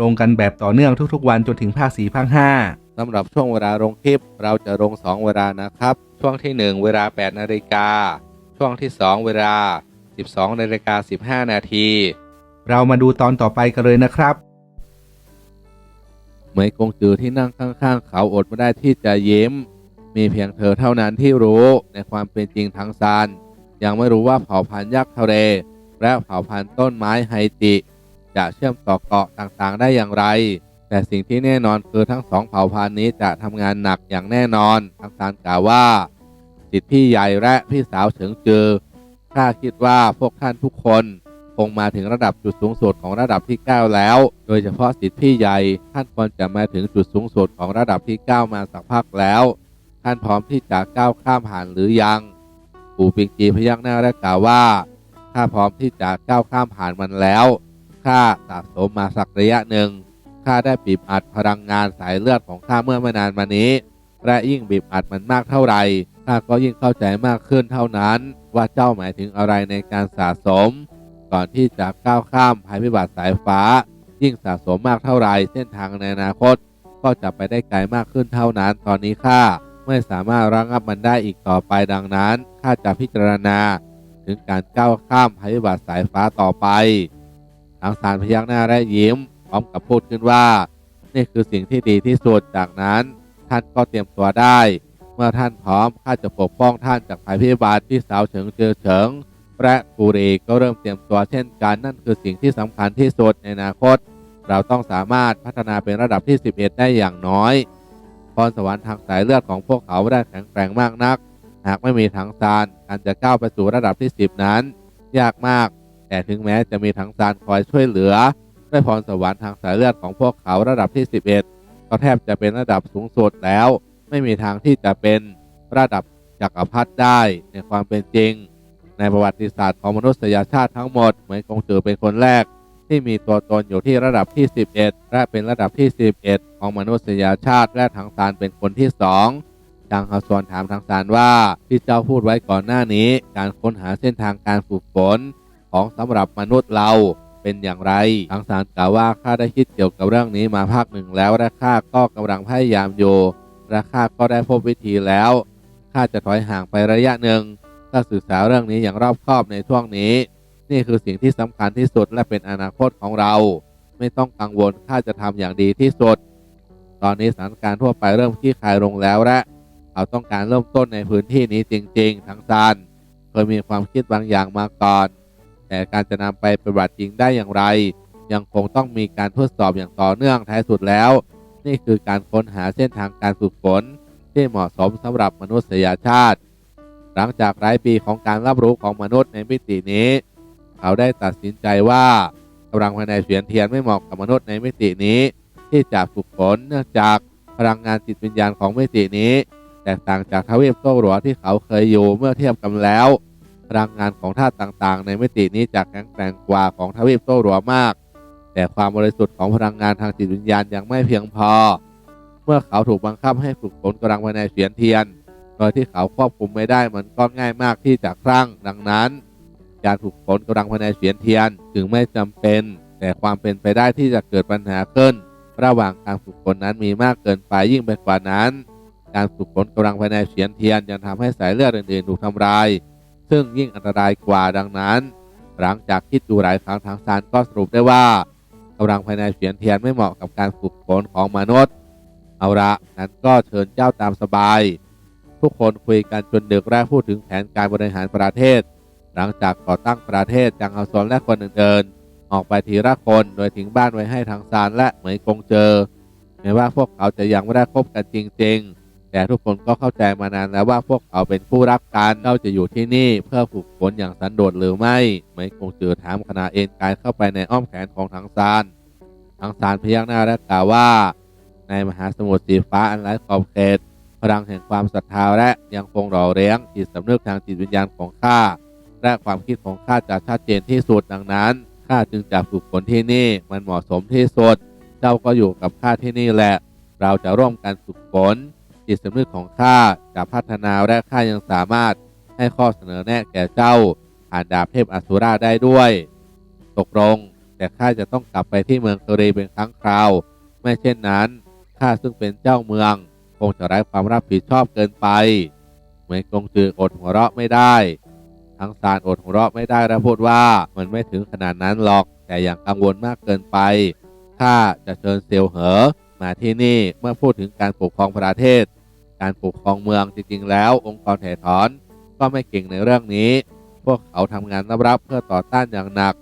ลงกันแบบต่อเนื่องทุกๆ วันจนถึงภาคสี่ภาคห้าสำหรับช่วงเวลาลงคลิป เราจะลง 2 เวลานะครับ ช่วงที่ 1 เวลา 8 นาฬิกา ช่วงที่ 2 เวลา 12 นาฬิกา 15 นาที เรามาดูตอนต่อไปกันเลยนะครับเหมยกงจือที่นั่งข้างๆ เขาอดไม่ได้ที่จะยิ้ม มีเพียงเธอเท่านั้นที่รู้ในความเป็นจริงทางซานยังไม่รู้ว่าเผ่าพันธุ์ยักษ์ทะเลและเผ่าพันธุ์ต้นไม้ไฮจิ จะเชื่อมต่อเกาะต่างๆ ได้อย่างไร แต่สิ่งที่แน่นอนคือทั้งสองเผ่าพันธุ์นี้จะทำงานหนักอย่างแน่นอนทางซานกล่าวว่าสิทธิพี่ใหญ่และพี่สาวเฉิงจือข้าคิดว่าพวกท่านทุกคนคงมาถึงระดับจุดสูงสุดของระดับที่ 9 แล้ว โดยเฉพาะสิทธิพี่ใหญ่ท่านควรจะมาถึงจุดสูงสุดของระดับที่ 9 มาสักพักแล้ว ท่านพร้อมที่จะก้าวข้ามผ่านหรือยังปู่ปิงจีพยักหน้าและกล่าวว่าข้าพร้อมที่จะก้าวข้ามผ่านมันแล้ว ข้าสะสมมาสักระยะหนึ่งข้าได้บีบอัดพลังงานสายเลือดของข้าเมื่อไม่นานมานี้ และยิ่งบีบอัดมันมากเท่าไหร่ข้าก็ยิ่งเข้าใจมากขึ้นเท่านั้น ว่าเจ้าหมายถึงอะไรในการสะสม ก่อนที่จะก้าวข้ามภัยพิบัติสายฟ้า ยิ่งสะสมมากเท่าไหร่เส้นทางในอนาคต ก็จะไปได้ไกลมากขึ้นเท่านั้น ตอนนี้ข้าไม่สามารถระงับมันได้อีกต่อไปดังนั้นข้าจะพิจารณา ถึงการก้าวข้ามภัยพิบัติสายฟ้าต่อไป ทางสารพยักหน้าและยิ้ม พร้อมกับพูดขึ้นว่า นี่คือสิ่งที่ดีที่สุดจากนั้น ท่านก็เตรียมตัวได้ เมื่อท่านพร้อมข้าจะปกป้องท่านจากภัยพิบัติที่สาวเฉิงเจอเฉิงและกูรีก็เริ่มเตรียมตัวเช่นกันนั่นคือสิ่งที่สำคัญที่สุดในอนาคต เราต้องสามารถพัฒนาเป็นระดับที่ 11 ได้อย่างน้อยพรสวรรค์ทางสายเลือดของพวกเขาไม่ได้แข็งแกร่งมากนัก หากไม่มีถังซานการจะก้าวไปสู่ระดับที่ 10 นั้น ยากมาก แต่ถึงแม้จะมีถังซานคอยช่วยเหลือ ด้วยพรสวรรค์ทางสายเลือดของพวกเขาระดับที่ 11 ก็แทบจะเป็นระดับสูงสุดแล้ว ไม่มีทางที่จะเป็นระดับจักรพรรดิได้ในความเป็นจริง ในประวัติศาสตร์ของมนุษยชาติทั้งหมด เหมือนกงจือเป็นคนแรก ที่มีตัวตนอยู่ที่ระดับที่ 11 และเป็นระดับที่ 11 ของมนุษยชาติ และทางซานเป็นคนที่สองจางฮาซวนถามทางซานว่าที่เจ้าพูดไว้ก่อนหน้านี้ การค้นหาเส้นทางการฝึกฝน ของสำหรับมนุษย์เราเป็นอย่างไร ทางซานกล่าวว่าข้าได้คิดเกี่ยวกับเรื่องนี้มาภาคหนึ่งแล้วและข้าก็กำลังพยายามอยู่และข้าก็ได้พบวิธีแล้วข้าจะถอยห่างไประยะหนึ่งถ้าศึกษาเรื่องนี้อย่างรอบคอบในช่วงนี้ นี่คือสิ่งที่สำคัญที่สุดและเป็นอนาคตของเรา ไม่ต้องกังวลข้าจะทำอย่างดีที่สุด ตอนนี้สถานการณ์ทั่วไปเริ่มคลี่คลายลงแล้วและเขาต้องการเริ่มต้นในพื้นที่นี้จริง ๆ ทั้งซานเคยมีความคิดบางอย่างมาก่อน แต่การจะนำไปปฏิบัติจริงได้อย่างไร ยังคงต้องมีการทดสอบอย่างต่อเนื่องท้ายสุดแล้ว นี่คือการค้นหาเส้นทางการฝึกฝนที่เหมาะสมสำหรับมนุษยชาติ หลังจากหลายปีของการรับรู้ของมนุษย์ในมิตินี้ เขาได้ตัดสินใจว่ากำลังภายในเสียนเทียนไม่เหมาะกับมนุษย์ในมิตินี้ ที่จะฝึกฝนเนื่องจากพลังงานจิตวิญญาณของมิตินี้ แตกต่างจากทวีปโซ่หลัวที่เขาเคยอยู่เมื่อเทียบกันแล้ว พลังงานของธาตุต่างๆ ในมิตินี้จะแข็งแกร่งกว่าของทวีปโซ่หลัวมาก แต่ความบริสุทธิ์ของพลังงานทางจิตวิญญาณยังไม่เพียงพอ เมื่อเขาถูกบังคับให้ฝึกฝนกำลังภายในเสียนเทียน โดยที่เขาควบคุมไม่ได้มันก็ง่ายมากที่จะคลั่งดังนั้น การฝึกฝนกำลังภายในเสียนเทียนจึงไม่จำเป็น แต่ความเป็นไปได้ที่จะเกิดปัญหาขึ้น ระหว่างการฝึกฝนนั้นมีมากเกินไปยิ่งไปกว่านั้น การฝึกฝนกำลังภายในเสียนเทียนยังทำให้สายเลือดอื่นๆถูกทำลาย ซึ่งยิ่งอันตรายกว่าดังนั้น หลังจากคิดดูหลายครั้งทางซานก็สรุปได้ว่ากำลังภายในเสียนเทียนไม่เหมาะกับการฝึกฝนของมนุษย์ เอาละนั้นก็เชิญเจ้าตามสบาย ทุกคนคุยกันจนดึกและพูดถึงแผนการบริหารประเทศ หลังจากก่อตั้งประเทศจังเอาซอนและคนอื่นๆออกไปทีละคนโดยทิ้งบ้านไว้ให้ทางซานและเหมยกงเจอแม้ว่าพวกเขาจะยังไม่ได้คบกันจริงๆ แต่ทุกคนก็เข้าใจมานานแล้วว่าพวกเขาเป็นคู่รักกันเราจะอยู่ที่นี่เพื่อฝึกฝนอย่างสันโดษหรือไม่เหมยกงเจอถามขณะเอ็นกายเข้าไปในอ้อมแขนของทางซานทังสารพยักหน้าและกล่าวว่า ในมหาสมุทรสีฟ้าอันไร้ขอบเขตพลังแห่งความศรัทธาและยังคงหล่อเลี้ยงจิตสำนึกทางจิตวิญญาณของข้าและความคิดของข้าจะชัดเจนที่สุดดังนั้นข้าจึงจะฝึกฝนที่นี่มันเหมาะสมที่สุด เจ้าก็อยู่กับข้าที่นี่แหละ เราจะร่วมกันฝึกฝน จิตสำนึกของข้าจะพัฒนาและข้ายังสามารถให้ข้อเสนอแนะแก่เจ้าผ่านดาบเทพอสุราได้ด้วย ตกลง แต่ข้าจะต้องกลับไปที่เมืองกรีเป็นครั้งคราว ไม่เช่นนั้นข้าซึ่งเป็นเจ้าเมือง คงจะไร้ความรับผิดชอบเกินไปเหมือนกงจืออดหัวเราะไม่ได้ ทั้งซานอดหัวเราะไม่ได้และพูดว่ามันไม่ถึงขนาดนั้นหรอกแต่อย่างกังวลมากเกินไปข้าจะเชิญเซลเหอ มาที่นี่เมื่อพูดถึงการปกครองประเทศ การปกครองเมืองจริง ๆ แล้ว องค์กรแถถอนก็ไม่เก่งในเรื่องนี้ พวกเขาทำงานรับเพื่อต่อต้านอย่างหนัก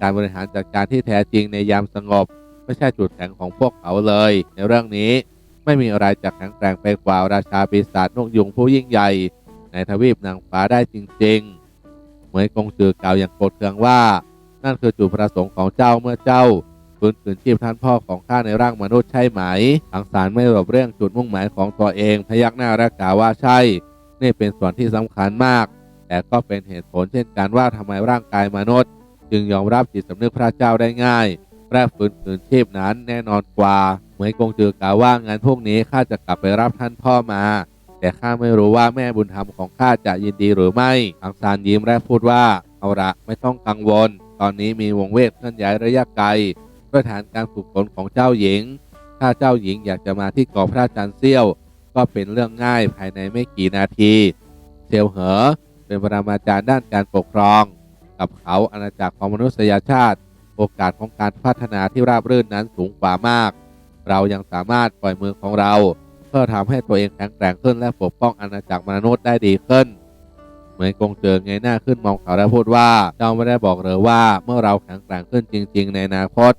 การบริหารจัดการที่แท้จริงในยามสงบ ไม่ใช่จุดแข็งของพวกเขาเลย ในเรื่องนี้ไม่มีอะไรจะแข็งแกร่งไปกว่าราชาปีศาจนกยุงผู้ยิ่งใหญ่ ในทวีปนางฟ้าได้จริง ๆ เหมือนกงจือกล่าวอย่างโกรธเคืองว่า นั่นคือจุดประสงค์ของเจ้าเมื่อเจ้า ฟื้นคืนชีพท่านพ่อของข้าในร่างมนุษย์ใช่ไหมทางสารไม่หลบเรื่องจุดมุ่งหมายของตัวเองพยักหน้าและกล่าวว่าใช่ นี่เป็นส่วนที่สำคัญมาก แต่ก็เป็นเหตุผลเช่นกันว่าทำไมร่างกายมนุษย์ จึงยอมรับจิตสำนึกพระเจ้าได้ง่ายและฟื้นคืนชีพนั้นแน่นอนกว่าเหมือนกงจือกล่าวว่างานพวกนี้ข้าจะกลับไปรับท่านพ่อมา แต่ข้าไม่รู้ว่าแม่บุญธรรมของข้าจะยินดีหรือไม่อังซานยิ้มและพูดว่าเอาละไม่ต้องกังวล ตอนนี้มีวงเวทเคลื่อนย้ายระยะไกล ด้วยฐานการฝึกฝนของเจ้าหญิง ถ้าเจ้าหญิงอยากจะมาที่เกาะพระจันทร์เสี้ยว ก็เป็นเรื่องง่ายภายในไม่กี่นาที เซลเหอเป็นปรมาจารย์ด้านการปกครอง กับเขาอาณาจักรของมนุษยชาติ โอกาสของการพัฒนาที่ราบรื่นนั้นสูงกว่ามาก เรายังสามารถปล่อยมือของเรา เพื่อทำให้ตัวเองแข็งแกร่งขึ้นและปกป้องอาณาจักรมนุษย์ได้ดีขึ้นเหมือนกงเจิงเงยหน้าขึ้นมองเขาและพูดว่า เจ้าไม่ได้บอกเลยว่าเมื่อเราแข็งแกร่งขึ้นจริง ๆ ในอนาคต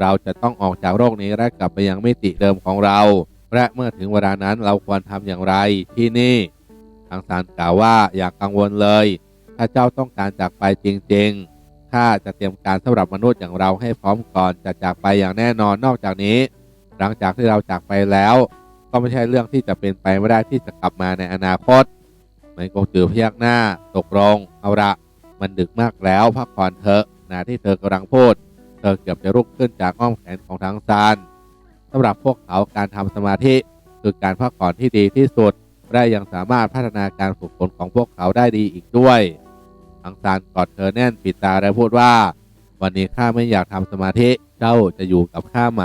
เราจะต้องออกจากโรคนี้และกลับไปยังมิติเดิมของเรา และเมื่อถึงเวลานั้นเราควรทำอย่างไรที่นี่ ทางสารกล่าวว่าอย่ากกังวลเลย ถ้าเจ้าต้องการจากไปจริงๆข้าจะเตรียมการสำหรับมนุษย์อย่างเราให้พร้อมก่อนจะจากไปอย่างแน่นอนนอกจากนี้ หลังจากที่เราจากไปแล้ว ก็ไม่ใช่เรื่องที่จะเป็นไปไม่ได้ที่จะกลับมาในอนาคตเหมือนกงจือพยักหน้า ตกลงเอาละมันดึกมากแล้วพักผ่อนเถอะนาที่เธอกำลังพูด ธอเกือบจะลุกขึ้นจากอ้อมแขนของทางซานสำหรับพวกเขาการทำสมาธิคือการพักผ่อนที่ดีที่สุดและยังสามารถพัฒนาการฝึกฝนของพวกเขาได้ดีอีกด้วยทางซานกอดเธอแน่นปิดตาและพูดว่า วันนี้ข้าไม่อยากทำสมาธิเจ้าจะอยู่กับข้าไหม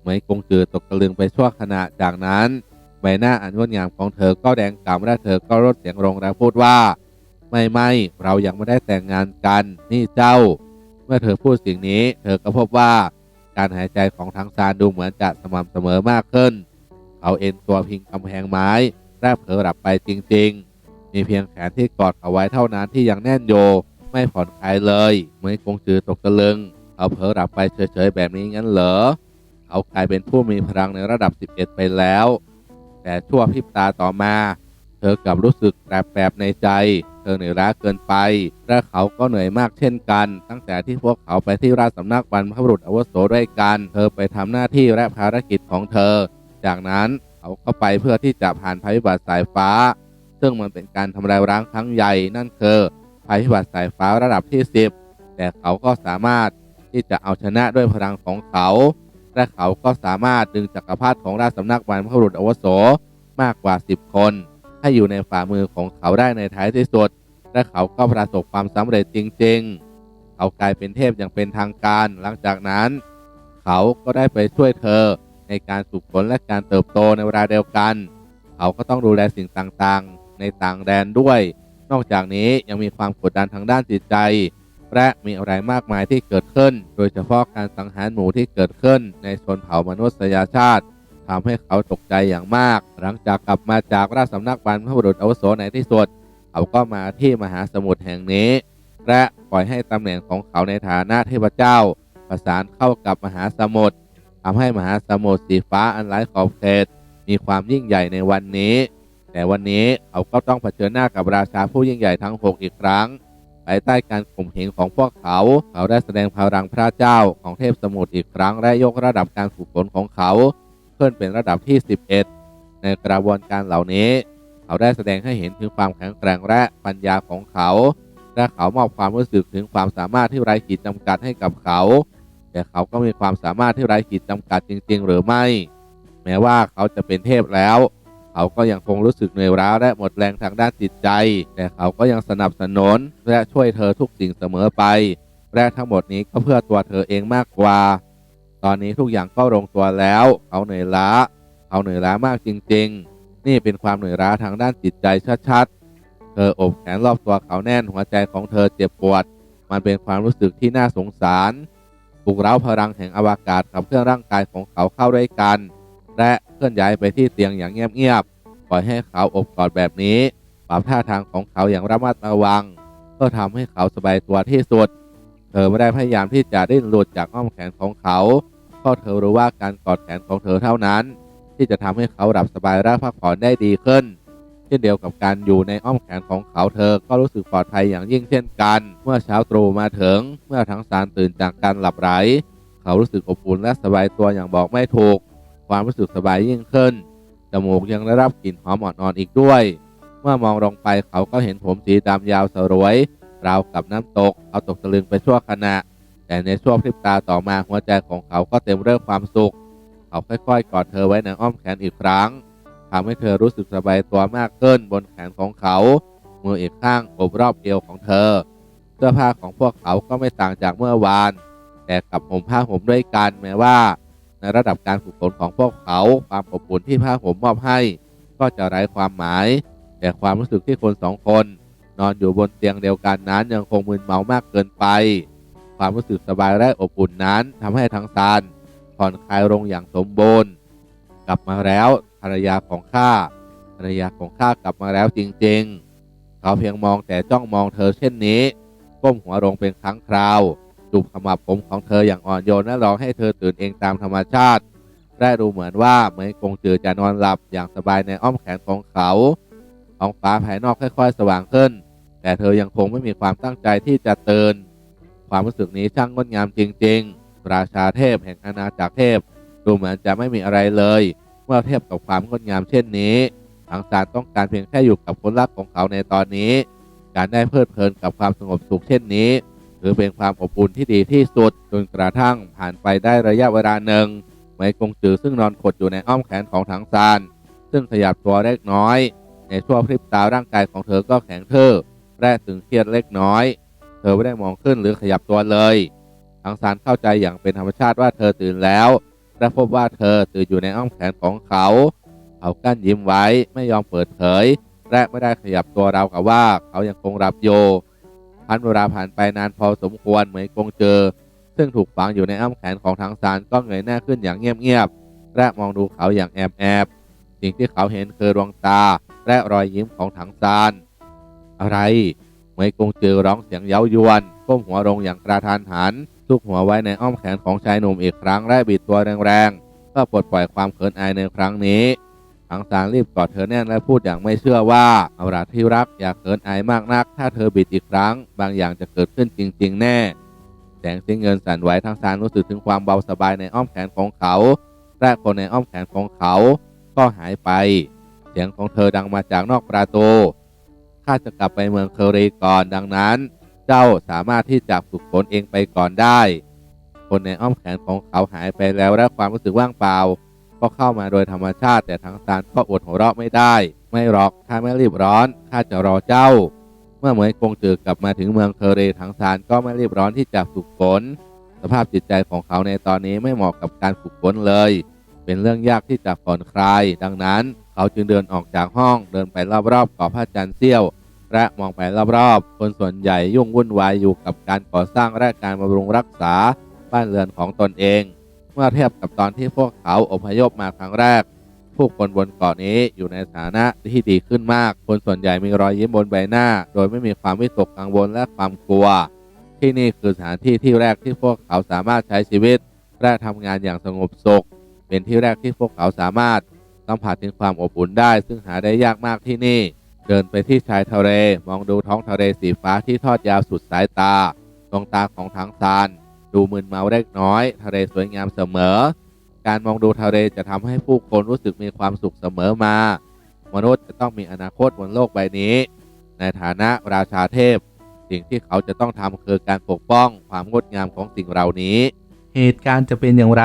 เหมยกงจือตกตะลึงไปชั่วขณะจากนั้นใบหน้าอันงดงามของเธอก็แดงกล่ำและเธอก็ลดเสียงลงและพูดว่า ไม่ไม่เรายังไม่ได้แต่งงานกันนี่เจ้า เมื่อเธอพูดสิ่งนี้ เธอก็พบว่าการหายใจของทางซานดูเหมือนจะสม่ำเสมอมากขึ้น เขาเอ็นตัวพิงกำแพงไม้และเผลอหลับไปจริง ๆ มีเพียงแขนที่กอดเอาไว้เท่านั้นที่ยังแน่นโยไม่ผ่อนคลายเลยเหมื่อนกงจือตกตะลึง เขาเผลอหลับไปเฉยๆแบบนี้งั้นเหรอ เขากลายเป็นผู้มีพลังในระดับ 11 ไปแล้ว แต่ชั่วพริบตาต่อมา เธอกลับรู้สึกแปลบๆในใจ เธอเหนื่อยล้าเกินไปและเขาก็เหนื่อยมากเช่นกัน ตั้งแต่ที่พวกเขาไปที่ราชสำนักบรรพบุรุษอวุโสด้วยกัน เธอไปทำหน้าที่และภารกิจของเธอ จากนั้นเขาก็ไปเพื่อที่จะผ่านภัยพิบัติสายฟ้า ซึ่งมันเป็นการทำลายร้างครั้งใหญ่นั่นคือภัยพิบัติสายฟ้าระดับที่ 10 แต่เขาก็สามารถที่จะเอาชนะด้วยพลังของเขา และเขาก็สามารถดึงจักรพรรดิของราชสำนักบรรพบุรุษอวุโสมากกว่า 10 คน ให้อยู่ในฝ่ามือของเขาได้ในท้ายที่สุด และเขาก็ประสบความสำเร็จจริง ๆ เขากลายเป็นเทพอย่างเป็นทางการ หลังจากนั้น เขาก็ได้ไปช่วยเธอในการฝึกฝนและการเติบโตในเวลาเดียวกัน เขาก็ต้องดูแลสิ่งต่างๆ ในต่างแดนด้วย นอกจากนี้ยังมีความกดดันทางด้านจิตใจ และมีอะไรมากมายที่เกิดขึ้น โดยเฉพาะการสังหารหมูที่เกิดขึ้นในชนเผ่ามนุษยชาติ ทำให้เขาตกใจอย่างมาก หลังจากกลับมาจากราชสำนักบรรพบุรุษอาวุโสในที่สุด เขาก็มาที่มหาสมุทรแห่งนี้ และปล่อยให้ตำแหน่งของเขาในฐานะเทพเจ้า ประสานเข้ากับมหาสมุทรทำให้มหาสมุทรสีฟ้าอันไร้ขอบเขตมีความยิ่งใหญ่ในวันนี้ แต่วันนี้เขาก็ต้องเผชิญหน้ากับราชาผู้ยิ่งใหญ่ทั้งหกอีกครั้งภายใต้การข่มเหงของพวกเขา เขาได้แสดงพลังพระเจ้าของเทพสมุทรอีกครั้งและยกระดับการฝึกฝนของเขา ขึ้นเป็นระดับที่ 11 ในกระบวนการเหล่านี้ เขาได้แสดงให้เห็นถึงความแข็งแกร่งและปัญญาของเขา และเขามอบความรู้สึกถึงความสามารถที่ไร้ขีดจำกัดให้กับเขา แต่เขาก็มีความสามารถที่ไร้ขีดจำกัดจริง ๆ หรือไม่ แม้ว่าเขาจะเป็นเทพแล้ว เขาก็ยังคงรู้สึกเหนื่อยล้าและหมดแรงทางด้านจิตใจ แต่เขาก็ยังสนับสนุนและช่วยเธอทุกสิ่งเสมอไป และทั้งหมดนี้ก็เพื่อตัวเธอเองมากกว่า ตอนนี้ทุกอย่างก็ลงตัวแล้ว เขาเหนื่อยล้า เขาเหนื่อยล้ามากจริง ๆ นี่เป็นความเหนื่อยล้าทางด้านจิตใจชัดๆ เธออบแขนรอบตัวเขาแน่นหัวใจของเธอเจ็บปวด มันเป็นความรู้สึกที่น่าสงสารปลุกเร้าพลังแห่งอวกาศกับเครื่องร่างกายของเขาเข้าด้วยกัน และเคลื่อนย้ายไปที่เตียงอย่างเงียบๆ ปล่อยให้เขาอบกอดแบบนี้ ปรับท่าทางของเขาอย่างระมัดระวังก็ทำให้เขาสบายตัวที่สุด เธอไม่ได้พยายามที่จะดิ้นหลุดจากอ้อมแขนของเขา เพราะเธอรู้ว่าการกอดแขนของเธอเท่านั้น ที่จะทำให้เขาหลับสบายและพักผ่อนได้ดีขึ้น เช่นเดียวกับการอยู่ในอ้อมแขนของเขาเธอก็รู้สึกปลอดภัยอย่างยิ่งเช่นกัน เมื่อเช้าตรู่มาถึง เมื่อทั้งสารตื่นจากการหลับไหลเขารู้สึกอบอุ่นและสบายตัวอย่างบอกไม่ถูก ความรู้สึกสบายยิ่งขึ้นจมูกยังได้รับกลิ่นหอมอ่อนๆอีกด้วย เมื่อมองลงไปเขาก็เห็นผมสีดำยาวสรวยราวกับน้ำตก เอาตกตะลึงไปชั่วขณะ แต่ในช่วงพริบตาต่อมาหัวใจของเขาก็เต็มเรื่องความสุข เขาค่อยๆกอดเธอไว้ในอ้อมแขนอีกครั้งทำให้เธอรู้สึกสบายตัวมากขึ้นบนแขนของเขา มืออีกข้างโอบรอบเอวของเธอ เสื้อผ้าของพวกเขาก็ไม่ต่างจากเมื่อวาน แต่กับห่มผ้าห่มด้วยกันแม้ว่า ในระดับการฝึกฝนของพวกเขาความอบอุ่นที่ผ้าห่มมอบให้ ก็จะไร้ความหมาย แต่ความรู้สึกที่คนสองคน นอนอยู่บนเตียงเดียวกันนั้นยังคงมึนเมามากเกินไป ความรู้สึกสบายและอบอุ่นนั้นทำให้ทั้งซานผ่อนคลายลงอย่างสมบูรณ์ กลับมาแล้วภรรยาของข้าภรรยาของข้ากลับมาแล้วจริงๆ เขาเพียงมองแต่จ้องมองเธอเช่นนี้ ก้มหัวลงเป็นครั้งคราวจูบขมับผมของเธออย่างอ่อนโยนและร้องให้เธอตื่นเองตามธรรมชาติได้ดูเหมือนว่าเหมยกงจือจะนอนหลับอย่างสบายในอ้อมแขนของเขาท้องฟ้าภายนอกค่อย ๆ สว่างขึ้น แต่เธอยังคงไม่มีความตั้งใจที่จะตื่น ความรู้สึกนี้ช่างงดงามจริง ๆ ราชาเทพแห่งอาณาจักรเทพ ดูเหมือนจะไม่มีอะไรเลย เมื่อเทียบกับความงดงามเช่นนี้ทางสารต้องการเพียงแค่อยู่กับคนรักของเขาในตอนนี้ การได้เพลิดเพลินกับความสงบสุขเช่นนี้ถือเป็นความอบอุ่นที่ดีที่สุดจนกระทั่งผ่านไปได้ระยะเวลาหนึ่งเหมกงจือซึ่งนอนขดอยู่ในอ้อมแขนของถังซานซึ่งขยับตัวเล็กน้อย ในช่วงพริบตาร่างกายของเธอก็แข็งทื่อและตึงเครียดเล็กน้อย เธอไม่ได้มองขึ้นหรือขยับตัวเลยถังซานเข้าใจอย่างเป็นธรรมชาติว่าเธอตื่นแล้วและพบว่าเธอตื่นอยู่ในอ้อมแขนของเขา เขากั้นยิ้มไว้ไม่ยอมเปิดเผย และไม่ได้ขยับตัวราวกับว่าเขายังคงรับโยพันเวลาผ่านไปนานพอสมควรเหมยกงเจอ ซึ่งถูกฝังอยู่ในอ้อมแขนของทางซานก็เงยหน้าขึ้นอย่างเงียบๆและมองดูเขาอย่างแอบแอบๆสิ่งที่เขาเห็นคือดวงตาและรอยยิ้มของถังซาน อะไร เมยกงเจอร้องเสียงเย้ายวนก้มหัวลงอย่างกระทานหันซุกหัวไว้ในอ้อมแขนของชายหนุ่มอีกครั้งและบิดตัวแรงๆเพื่อปลดปล่อยความเขินอายในครั้งนี้ถังสารรีบกอดเธอแน่นและพูดอย่างไม่เชื่อว่าเอาละที่รักอย่าเขินอายมากนัก ถ้าเธอบิดอีกครั้ง บางอย่างจะเกิดขึ้นจริง ๆ แน่ แสงสีเงินสั่นไหวทั้งสารรู้สึกถึงความเบาสบายในอ้อมแขนของเขาและคนในอ้อมแขนของเขา ก็หายไป เสียงของเธอดังมาจากนอกประตู ข้าจะกลับไปเมืองเคอรีก่อนดังนั้น เจ้าสามารถที่จะฝึกฝนเองไปก่อนได้ คนในอ้อมแขนของเขาหายไปแล้วและความรู้สึกว่างเปล่า ก็เข้ามาโดยธรรมชาติแต่ทั้งซานก็อดหัวเราะไม่ได้ ไม่หรอกข้าไม่รีบร้อนข้าจะรอเจ้า เมื่อเหมยกงจือกลับมาถึงเมืองเคอเรทั้งซานก็ไม่รีบร้อนที่จะฝึกฝนสภาพจิตใจของเขาในตอนนี้ไม่เหมาะกับการฝึกฝนเลย เป็นเรื่องยากที่จะผ่อนคลาย ดังนั้น เขาจึงเดินออกจากห้องเดินไปรอบๆเกาะพระจันทร์เสี้ยว และมองไปรอบๆ คนส่วนใหญ่ยุ่งวุ่นวายอยู่กับการก่อสร้างและการบำรุงรักษาบ้านเรือนของตนเอง เมื่อเทียบกับตอนที่พวกเขาอพยพมาครั้งแรก ผู้คนบนเกาะนี้อยู่ในฐานะที่ดีขึ้นมาก คนส่วนใหญ่มีรอยยิ้มบนใบหน้า โดยไม่มีความวิตกกังวลและความกลัว ที่นี่คือสถานที่ที่แรกที่พวกเขาสามารถใช้ชีวิตและทำงานอย่างสงบสุข เป็นที่แรกที่พวกเขาสามารถ สัมผัสถึงความอบอุ่นได้ ซึ่งหาได้ยากมากที่นี่ เดินไปที่ชายทะเล มองดูท้องทะเลสีฟ้าที่ทอดยาวสุดสายตาดวงตาของทั้งซานดูมึนเมาเล็กน้อย ทะเลสวยงามเสมอ การมองดูทะเลจะทำให้ผู้คนรู้สึกมีความสุขเสมอมา มนุษย์จะต้องมีอนาคตบนโลกใบนี้ ในฐานะราชาเทพ สิ่งที่เขาจะต้องทำคือการปกป้องความงดงามของสิ่งเหล่านี้ เหตุการณ์จะเป็นอย่างไร